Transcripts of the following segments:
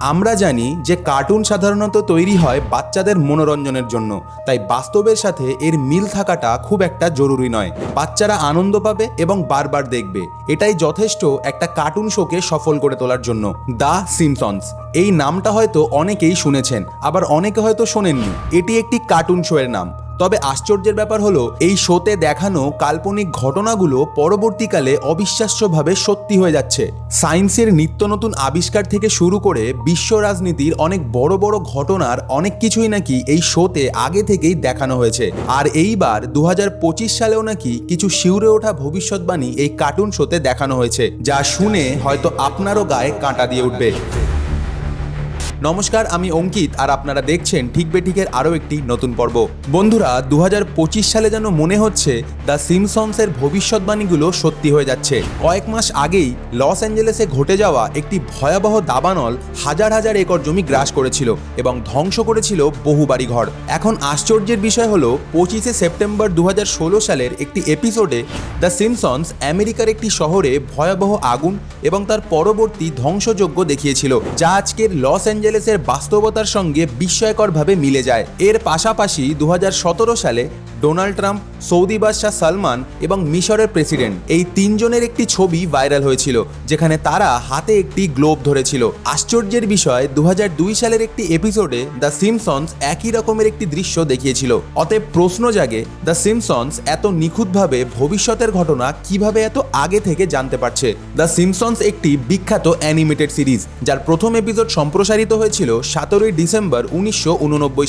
আমরা জানি যে কার্টুন সাধারণত তৈরি হয় বাচ্চাদের মনোরঞ্জনের জন্য, তাই বাস্তবের সাথে এর মিল থাকাটা খুব একটা জরুরি নয়। বাচ্চারা আনন্দ পাবে এবং বারবার দেখবে। এটাই যথেষ্ট একটা কার্টুন শোকে সফল করে তোলার জন্য। The Simpsons. এই নামটা হয়তো অনেকেই শুনেছেন, আবার অনেকে হয়তো শোনেননি। এটি একটি কার্টুন শো এর নাম। তবে আশ্চর্যের ব্যাপার হলো, এই শোতে দেখানো কাল্পনিক ঘটনাগুলো পরবর্তীকালে অবিশ্বাস্যভাবে সত্যি হয়ে যাচ্ছে। সায়েন্সের নিত্য নতুন আবিষ্কার থেকে শুরু করে বিশ্ব রাজনীতির অনেক বড় বড় ঘটনার অনেক কিছুই নাকি এই শোতে আগে থেকেই দেখানো হয়েছে। আর এইবার দু হাজার পঁচিশ সালেও নাকি কিছু শিউরে ওঠা ভবিষ্যৎবাণী এই কার্টুন শোতে দেখানো হয়েছে, যা শুনে হয়তো আপনারও গায়ে কাঁটা দিয়ে উঠবে। নমস্কার, আমি অঙ্কিত আর আপনারা দেখছেন ঠিক বেঠিকের আরও একটি নতুন পর্ব। বন্ধুরা দু হাজার পঁচিশ সালে যেন মনে হচ্ছে দ্য সিমসন্সের ভবিষ্যৎবাণীগুলো সত্যি হয়ে যাচ্ছে। কয়েক মাস আগেই লস অ্যাঞ্জেলেসে ঘটে যাওয়া একটি ভয়াবহ দাবানল হাজার হাজার একর জমি গ্রাস করেছিল এবং ধ্বংস করেছিল বহু বাড়িঘর। এখন আশ্চর্যের বিষয় হলো, পঁচিশে সেপ্টেম্বর দু হাজার ষোলো সালের একটি এপিসোডে দ্য সিমসন্স আমেরিকার একটি শহরে ভয়াবহ আগুন এবং তার পরবর্তী ধ্বংসযজ্ঞ দেখিয়েছিল, যা আজকের লস অ্যাঞ্জেলেসের বাস্তবতার সঙ্গে বিস্ময়করভাবে মিলে যায়। এর পাশাপাশি দু হাজার সতেরো সালে ডোনাল্ড ট্রাম্প সৌদি বাদশাহ সালমান এবং মিশরের প্রেসিডেন্ট। এই তিনজনের একটি ছবি ভাইরাল হয়েছিল, যেখানে তারা হাতে একটি গ্লোব ধরেছিল। আশ্চর্যের বিষয় দু হাজার দুই সালের একটি এপিসোডে দ্য সিমসন্স একই রকমের একটি দৃশ্য দেখিয়েছিল। অতএব প্রশ্ন জাগে, দ্য সিমসন্স এত নিখুঁতভাবে ভবিষ্যতের ঘটনা কীভাবে এত আগে থেকে জানতে পারছে। দ্য সিমসন্স একটি বিখ্যাত অ্যানিমেটেড সিরিজ, যার প্রথম এপিসোড সম্প্রসারিত হয়েছিল সতেরোই ডিসেম্বর উনিশশো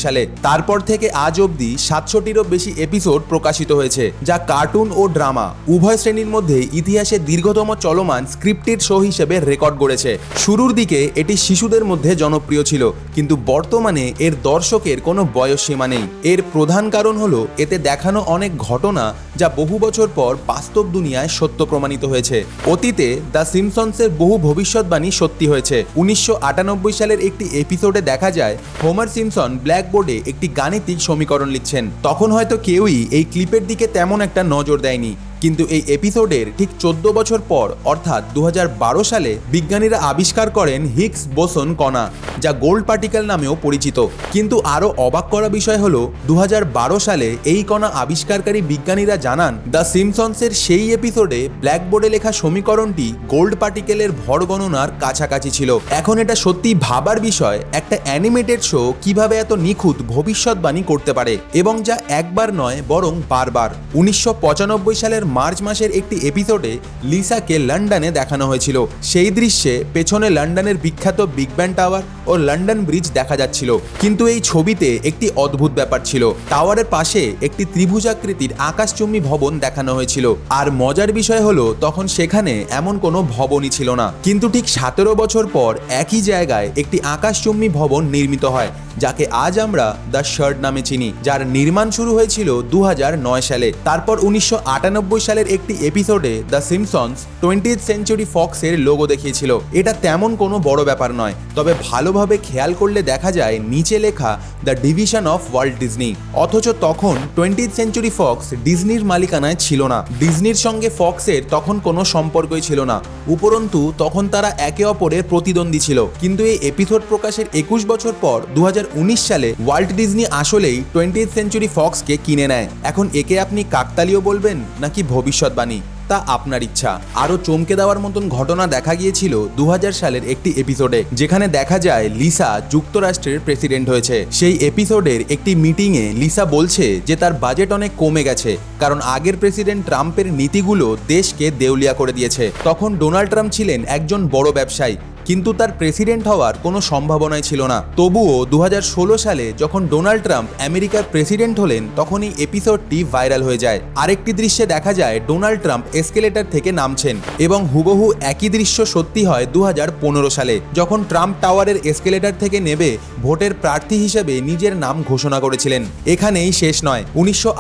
সালে। তারপর থেকে আজ অবধি সাতশোটিরও বেশি এপিসোড প্রকাশিত হয়েছে, যা কার্টুন ও ড্রামা। উভয় শ্রেণির মধ্যে ইতিহাসে দীর্ঘতম চলমান স্ক্রিপ্টেড শো হিসেবে রেকর্ড গড়েছে। শুরুর দিকে এটি শিশুদের মধ্যে জনপ্রিয় ছিল, কিন্তু বর্তমানে এর দর্শকের কোনো বয়স সীমা নেই। এর প্রধান কারণ হলো, এতে দেখানো অনেক ঘটনা যা বহু বছর পর বাস্তব দুনিয়ায় সত্য প্রমাণিত হয়েছে। অতীতে দ্য সিমসন্সের বহু ভবিষ্যৎবাণী সত্যি হয়েছে। উনিশশো আটানব্বই সালের একটি এপিসোডে দেখা যায়, হোমার সিমসন ব্ল্যাকবোর্ডে একটি গাণিতিক সমীকরণ লিখছেন। তখন হয়তো কেউই এই ক্লিপের দিকে তেমন একটা নজর দেয়নি। কিন্তু এই এপিসোডের ঠিক চোদ্দ বছর পর, অর্থাৎ দু হাজার বারো সালে, বিজ্ঞানীরা আবিষ্কার করেন হিগস বোসন কণা, যা গোল্ড পার্টিকেল নামেও পরিচিত। কিন্তু আরও অবাক করা বিষয় হল দু হাজার বারো সালে এই কণা আবিষ্কারকারী বিজ্ঞানীরা জানান, দ্য সিমসন্সের সেই এপিসোডে ব্ল্যাকবোর্ডে লেখা সমীকরণটি গোল্ড পার্টিকেলের ভর গণনার কাছাকাছি ছিল। এখন এটা সত্যি ভাবার বিষয়, একটা অ্যানিমেটেড শো কীভাবে এত নিখুঁত ভবিষ্যৎবাণী করতে পারে, এবং যা একবার নয়, বরং বারবার। উনিশশো পঁচানব্বই সালের মার্চ মাসের একটি এপিসোডে লিসাকে লন্ডনে দেখানো হয়েছিল। সেই দৃশ্যে পেছনে লন্ডনের বিখ্যাত বিগ ব্যান টাওয়ার ও লন্ডন ব্রিজ দেখা যাচ্ছিল। কিন্তু এই ছবিতে একটি অদ্ভুত ব্যাপার ছিল। টাওয়ারের পাশে একটি ত্রিভুজাকৃতির আকাশচুম্বী ভবন দেখানো হয়েছিল। আর মজার বিষয় হলো, তখন সেখানে এমন কোনো ভবনই ছিল না। কিন্তু ঠিক সতেরো বছর পর একই জায়গায় একটি আকাশচুম্বী ভবন নির্মিত হয়। যাকে আজ আমরা দ্য শার্ট নামে চিনি, যার নির্মাণ শুরু হয়েছিল দু হাজার নয় সালে। তারপর উনিশশো আটানব্বই সালের একটি এপিসোডে দ্য সিমসন্স টোয়েন্টি সেঞ্চুরি ফক্সের লোগো দেখিয়েছিল। এটা তেমন কোনো বড় ব্যাপার নয়, তবে ভালোভাবে খেয়াল করলে দেখা যায় নিচে লেখা the division of world Disney অথচ তখন টোয়েন্টি সেঞ্চুরি ফক্স ডিজনির মালিকানায় ছিল না। ডিজনির সঙ্গে ফক্সের তখন কোনো সম্পর্কই ছিল না, উপরন্তু তখন তারা একে অপরের প্রতিদ্বন্দ্বী ছিল। কিন্তু এই এপিসোড প্রকাশের একুশ বছর পর দু হাজার সালে ওয়ার্ল্ড ডিজনি আসলেই টোয়েন্টি সেঞ্চুরি ফক্সকে কিনে নেয়। এখন একে আপনি কাকতালীয় বলবেন নাকি ভবিষ্যৎবাণী? তা আপনার ইচ্ছা। আরও চমকে দেওয়ার মতন ঘটনা দেখা গিয়েছিল দু হাজার সালের একটি এপিসোডে যেখানে দেখা যায় লিসা যুক্তরাষ্ট্রের প্রেসিডেন্ট হয়েছে। সেই এপিসোডের একটি মিটিংয়ে লিসা বলছে যে তার বাজেট অনেক কমে গেছে, কারণ আগের প্রেসিডেন্ট ট্রাম্পের নীতিগুলো দেশকে দেউলিয়া করে দিয়েছে। তখন ডোনাল্ড ট্রাম্প ছিলেন একজন বড় ব্যবসায়ী। কিন্তু তার প্রেসিডেন্ট হওয়ার কোনো সম্ভাবনাই ছিল না। তবুও দু হাজার ষোলো সালে যখন ডোনাল্ড ট্রাম্প আমেরিকার প্রেসিডেন্ট হলেন তখন এই এপিসোডটি ভাইরাল হয়ে যায়। আরেকটি দৃশ্যে দেখা যায়, ডোনাল্ড ট্রাম্প এসকেলেটার থেকে নামছেন এবং হুবহু একই দৃশ্য সত্যি হয় দু হাজার পনেরো সালে, যখন ট্রাম্প টাওয়ারের এসকেলেটার থেকে নেবে ভোটের প্রার্থী হিসেবে নিজের নাম ঘোষণা করেছিলেন। এখানেই শেষ নয়, উনিশশো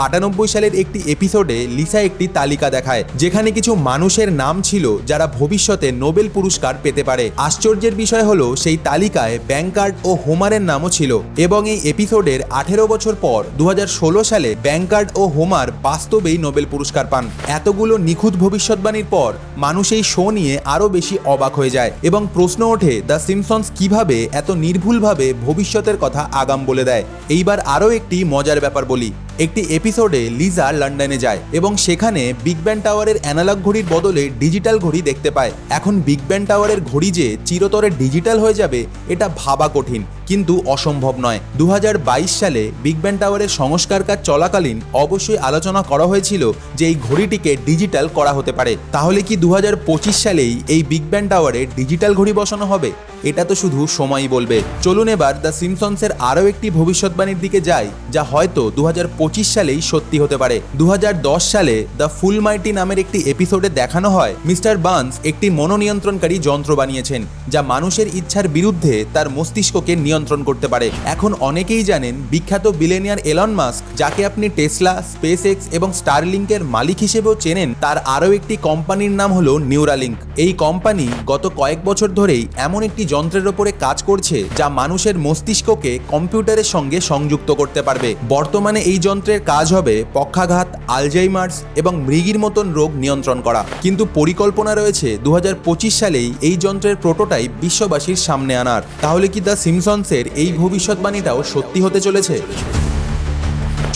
সালের একটি এপিসোডে লিসা একটি তালিকা দেখায়, যেখানে কিছু মানুষের নাম ছিল যারা ভবিষ্যতে নোবেল পুরস্কার পেতে পারে। আশ্চর্যের বিষয় হলো, সেই তালিকায় ব্যাংকার্ড ও হোমারের নামও ছিল এবং এই এপিসোডের আঠেরো বছর পর দু হাজার ষোলো সালে ব্যাংকার্ড ও হোমার বাস্তবেই নোবেল পুরস্কার পান। এতগুলো নিখুঁত ভবিষ্যৎবাণীর পর মানুষ এই শো নিয়ে আরও বেশি অবাক হয়ে যায় এবং প্রশ্ন ওঠে, দ্য সিমসন্স কীভাবে এত নির্ভুলভাবে ভবিষ্যতের কথা আগাম বলে দেয়? এইবার আরও একটি মজার ব্যাপার বলি। একটি এপিসোডে লিজা লন্ডনে যায় এবং সেখানে বিগ ব্যান টাওয়ারের অ্যানালগ ঘড়ির বদলে ডিজিটাল ঘড়ি দেখতে পায়। এখন বিগ ব্যান টাওয়ারের ঘড়ি যে চিরতরে ডিজিটাল হয়ে যাবে, এটা ভাবা কঠিন, কিন্তু অসম্ভব নয়। দু সালে বিগ ব্যান টাওয়ারের সংস্কার কাজ চলাকালীন অবশ্যই আলোচনা করা হয়েছিল যে এই ঘড়িটিকে ডিজিটাল করা হতে পারে। তাহলে কি দু হাজার পঁচিশ সালেই এই বিগ ব্যান টাওয়ারে ডিজিটাল ঘড়ি বসানো হবে? এটা তো শুধু সময়ই বলবে। চলুন এবার দ্য সিমসন্সের আরও একটি ভবিষ্যৎবাণীর দিকে যাই, যা হয়তো দু হাজার পঁচিশ সালেই সত্যি হতে পারে। দু হাজার দশ সালে দ্য ফুল মাইটি নামের একটি এপিসোডে দেখানো হয়, মিস্টার বান্স একটি মনোনিয়ন্ত্রণকারী যন্ত্র বানিয়েছেন, যা মানুষের ইচ্ছার বিরুদ্ধে তার মস্তিষ্ককে নিয়ন্ত্রণ করতে পারে। এখন অনেকেই জানেন, বিখ্যাত বিলেনিয়ার এলন মাস্ক যাকে আপনি টেসলা স্পেস এক্স এবং স্টারলিংকের মালিক হিসেবেও চেনেন, তার আরও একটি কোম্পানির নাম হলো নিউরালিঙ্ক এই কোম্পানি গত কয়েক বছর ধরেই এমন একটি যন্ত্রের ওপরে কাজ করছে যা মানুষের মস্তিষ্ককে কম্পিউটারের সঙ্গে সংযুক্ত করতে পারবে। বর্তমানে এই যন্ত্রের কাজ হবে পক্ষাঘাত, আলজাইমার্স এবং মৃগীর মতন রোগ নিয়ন্ত্রণ করা। কিন্তু পরিকল্পনা রয়েছে দু হাজার পঁচিশ সালেই এই যন্ত্রের প্রোটোটাইপ বিশ্ববাসীর সামনে আনার। তাহলে কি দ্য সিমসন্সের এই ভবিষ্যৎবাণীটাও সত্যি হতে চলেছে?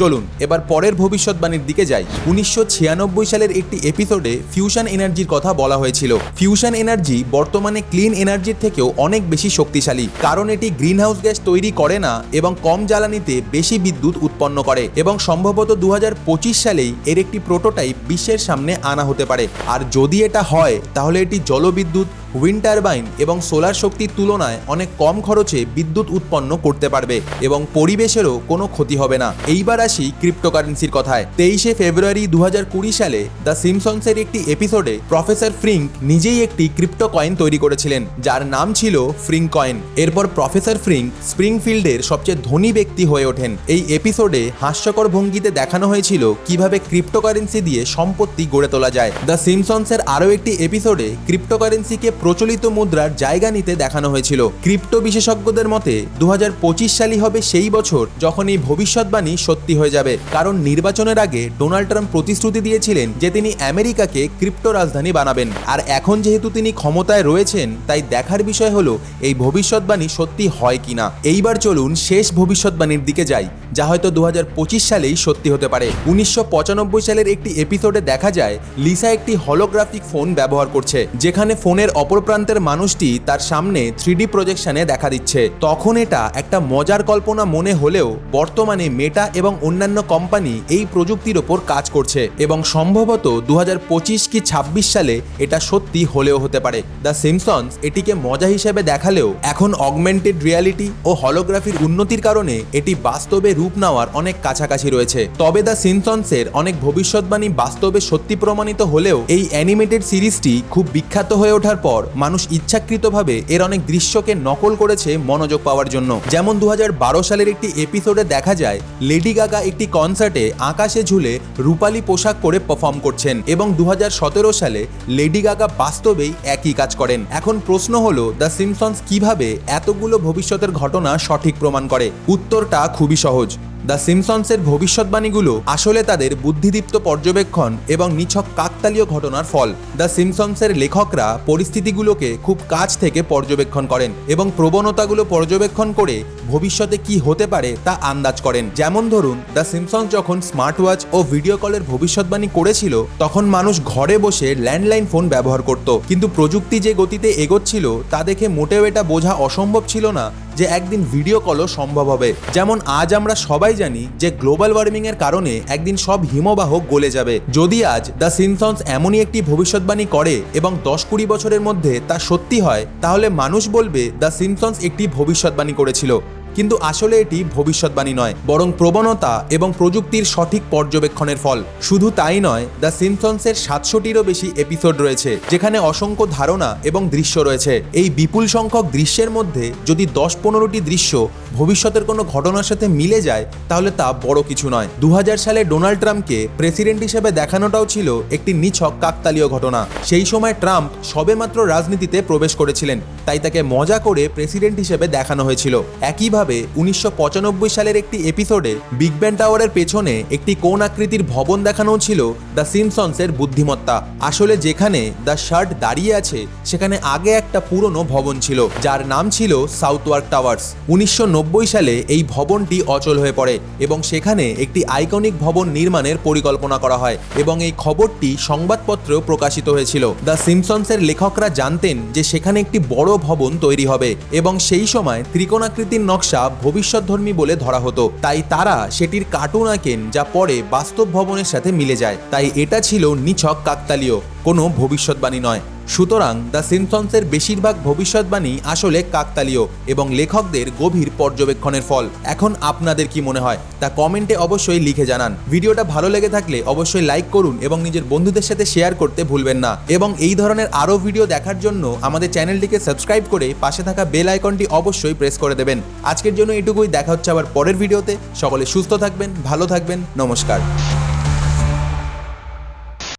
চলুন, এবার পরের ভবিষ্যৎবাণীর দিকে যাই। উনিশশো ছিয়ানব্বই সালের একটি এপিসোডে ফিউশন এনার্জির কথা বলা হয়েছিল। ফিউশন এনার্জি বর্তমানে ক্লিন এনার্জির থেকেও অনেক বেশি শক্তিশালী, কারণ এটি গ্রিনহাউস গ্যাস তৈরি করে না এবং কম জ্বালানিতে বেশি বিদ্যুৎ উৎপন্ন করে এবং সম্ভবত দু হাজার পঁচিশ সালেই এর একটি প্রোটোটাইপ বিশ্বের সামনে আনা হতে পারে। আর যদি এটা হয়, তাহলে এটি জলবিদ্যুৎ উইন্ড টারবাইন এবং সোলার শক্তির তুলনায় অনেক কম খরচে বিদ্যুৎ উৎপন্ন করতে পারবে এবং পরিবেশেরও কোনো ক্ষতি হবে না। এইবার আসি ক্রিপ্টোকারেন্সির কথায়। তেইশে ফেব্রুয়ারি দু হাজার কুড়ি সালে দ্য সিমসন্সের একটি এপিসোডে প্রফেসর ফ্রিঙ্ক নিজেই একটি ক্রিপ্টো কয়েন তৈরি করেছিলেন, যার নাম ছিল ফ্রিঙ্ক কয়েন। এরপর প্রফেসর ফ্রিঙ্ক স্প্রিংফিল্ডের সবচেয়ে ধনী ব্যক্তি হয়ে ওঠেন। এই এপিসোডে হাস্যকর ভঙ্গিতে দেখানো হয়েছিল কীভাবে ক্রিপ্টোকারেন্সি দিয়ে সম্পত্তি গড়ে তোলা যায়। দ্য সিমসন্সের আরও একটি এপিসোডে ক্রিপ্টোকারেন্সিকে প্রচলিত মুদ্রার জায়গা নিতে দেখানো হয়েছিল। ক্রিপ্টো বিশেষজ্ঞদের মতে, দুহাজার পঁচিশ সালই হবে সেই বছর যখন এই ভবিষ্যৎবাণী সত্যি হয়ে যাবে। কারণ নির্বাচনের আগে ডোনাল্ড ট্রাম্প প্রতিশ্রুতি দিয়েছিলেন যে তিনি আমেরিকাকে ক্রিপ্টো রাজধানী বানাবেন। আর এখন যেহেতু তিনি ক্ষমতায় রয়েছেন, তাই দেখার বিষয় হলো, এই ভবিষ্যৎবাণী সত্যি হয় কিনা। এইবার চলুন শেষ ভবিষ্যৎবাণীর দিকে যাই, যা হয়তো দু হাজার পঁচিশ সালেই সত্যি হতে পারে। উনিশশো পঁচানব্বই সালের একটি এপিসোডে দেখা যায়, লিসা একটি হলোগ্রাফিক ফোন ব্যবহার করছে, যেখানে ফোনের অপর প্রান্তের মানুষটি তার সামনে থ্রিডি প্রজেকশনে দেখা দিচ্ছে। তখন এটা একটা মজার কল্পনা মনে হলেও বর্তমানে মেটা এবং অন্যান্য কোম্পানি এই প্রযুক্তির ওপর কাজ করছে এবং সম্ভবত দু হাজার পঁচিশ কি ২৬ সালে এটা সত্যি হলেও হতে পারে। দ্য সিমসন্স এটিকে মজা হিসেবে দেখালেও এখন অগমেন্টেড রিয়ালিটি ও হলোগ্রাফির উন্নতির কারণে এটি বাস্তবে রূপ নেওয়ার অনেক কাছাকাছি রয়েছে। তবে দ্য সিমসন্সের অনেক ভবিষ্যৎবাণী বাস্তবে সত্যি প্রমাণিত হলেও এই অ্যানিমেটেড সিরিজটি খুব বিখ্যাত হয়ে ওঠার পর মানুষ ইচ্ছাকৃতভাবে এর অনেক দৃশ্যকে নকল করেছে মনোযোগ পাওয়ার জন্য। যেমন দু হাজার বারো সালের একটি এপিসোডে দেখা যায় লেডি গাগা একটি কনসার্টে আকাশে ঝুলে রূপালী পোশাক পরে পারফর্ম করছেন এবং দু হাজার সতেরো সালে লেডি গাগা বাস্তবেই একই কাজ করেন। এখন প্রশ্ন হলো দ্য সিমসন্স কীভাবে এতগুলো ভবিষ্যতের ঘটনা সঠিক প্রমাণ করে? উত্তরটা খুবই সহজ। দ্য সিমসন্সের ভবিষ্যৎবাণীগুলো আসলে তাদের বুদ্ধিদীপ্ত পর্যবেক্ষণ এবং নিছক কাকতালীয় ঘটনার ফল। দ্য সিমসন্সের লেখকরা পরিস্থিতিগুলোকে খুব কাছ থেকে পর্যবেক্ষণ করেন এবং প্রবণতাগুলো পর্যবেক্ষণ করে ভবিষ্যতে কি হতে পারে তা আন্দাজ করেন। যেমন ধরুন, দ্য সিমসন্স যখন স্মার্ট ওয়াচ ও ভিডিও কলের ভবিষ্যৎবাণী করেছিল, তখন মানুষ ঘরে বসে ল্যান্ডলাইন ফোন ব্যবহার করত। কিন্তু প্রযুক্তি যে গতিতে এগোচ্ছিল, তা দেখে মোটেও এটা বোঝা অসম্ভব ছিল না যে একদিন ভিডিও কলও সম্ভব হবে। যেমন আজ আমরা সবাই জানি যে গ্লোবাল ওয়ার্মিং এর কারণে একদিন সব হিমবাহ গলে যাবে। যদি আজ দ্য সিমসন্স এমনই একটি ভবিষ্যৎবাণী করে এবং দশ কুড়ি বছরের মধ্যে তা সত্যি হয়, তাহলে মানুষ বলবে দ্য সিমসন্স একটি ভবিষ্যৎবাণী করেছিল। কিন্তু আসলে এটি ভবিষ্যৎবাণী নয়, বরং প্রবণতা এবং প্রযুক্তির সঠিক পর্যবেক্ষণের ফল। শুধু তাই নয়, দ্য সিমসন্সের সাতশোটিরও বেশি এপিসোড রয়েছে, যেখানে অসংখ্য ধারণা এবং দৃশ্য রয়েছে। এই বিপুল সংখ্যক দৃশ্যের মধ্যে যদি দশ পনেরোটি দৃশ্য ভবিষ্যতের কোনো ঘটনার সাথে মিলে যায়, তাহলে তা বড় কিছু নয়। দু সালে ডোনাল্ড ট্রাম্পকে প্রেসিডেন্ট হিসেবে দেখানোটাও ছিল একটি নিছক কাকতালীয় ঘটনা। সেই সময় ট্রাম্প সবেমাত্র রাজনীতিতে প্রবেশ করেছিলেন, তাই তাকে মজা করে প্রেসিডেন্ট হিসেবে দেখানো হয়েছিল। একইভাবে উনিশশো পঁচানব্বই সালের একটি এপিসোডে বিগ ব্যান টাওয়ারের পেছনে একটি কোন আকৃতির ভবন দেখানো ছিল? দ্য সিমসন্সের বুদ্ধিমত্তা। আসলে যেখানে দ্য শার্ট দাঁড়িয়ে আছে, সেখানে আগে একটা পুরনো ভবন ছিল, যার নাম ছিল সাউথওয়ার্ক টাওয়ার্স উনিশশো সালে এই ভবনটি অচল হয়ে পড়ে এবং সেখানে একটি আইকনিক ভবন নির্মাণের পরিকল্পনা করা হয় এবং এই খবরটি সংবাদপত্রেও প্রকাশিত হয়েছিল। দ্য সিমসন্সের লেখকরা জানতেন যে সেখানে একটি বড় ভবন তৈরি হবে এবং সেই সময় ত্রিকোণাকৃতির নকশা ভবিষ্যৎধর্মী বলে ধরা হতো। তাই তারা সেটির কার্টুন আঁকেন যা পরে বাস্তব ভবনের সাথে মিলে যায়। তাই এটা ছিল নিছক কাকতালীয়, কোনো ভবিষ্যৎবাণী নয়। সুতরাং দ্য সিমসন্সের বেশিরভাগ ভবিষ্যৎবাণী আসলে কাকতালীয় এবং লেখকদের গভীর পর্যবেক্ষণের ফল। এখন আপনাদের কি মনে হয়? তা কমেন্টে অবশ্যই লিখে জানান। ভিডিওটা ভালো লেগে থাকলে অবশ্যই লাইক করুন এবং নিজের বন্ধুদের সাথে শেয়ার করতে ভুলবেন না। এবং এই ধরনের আরও ভিডিও দেখার জন্য আমাদের চ্যানেলটিকে সাবস্ক্রাইব করে পাশে থাকা বেল আইকনটি অবশ্যই প্রেস করে দেবেন। আজকের জন্য এটুকুই। দেখা হচ্ছে আবার পরের ভিডিওতে। সকলে সুস্থ থাকবেন, ভালো থাকবেন। নমস্কার।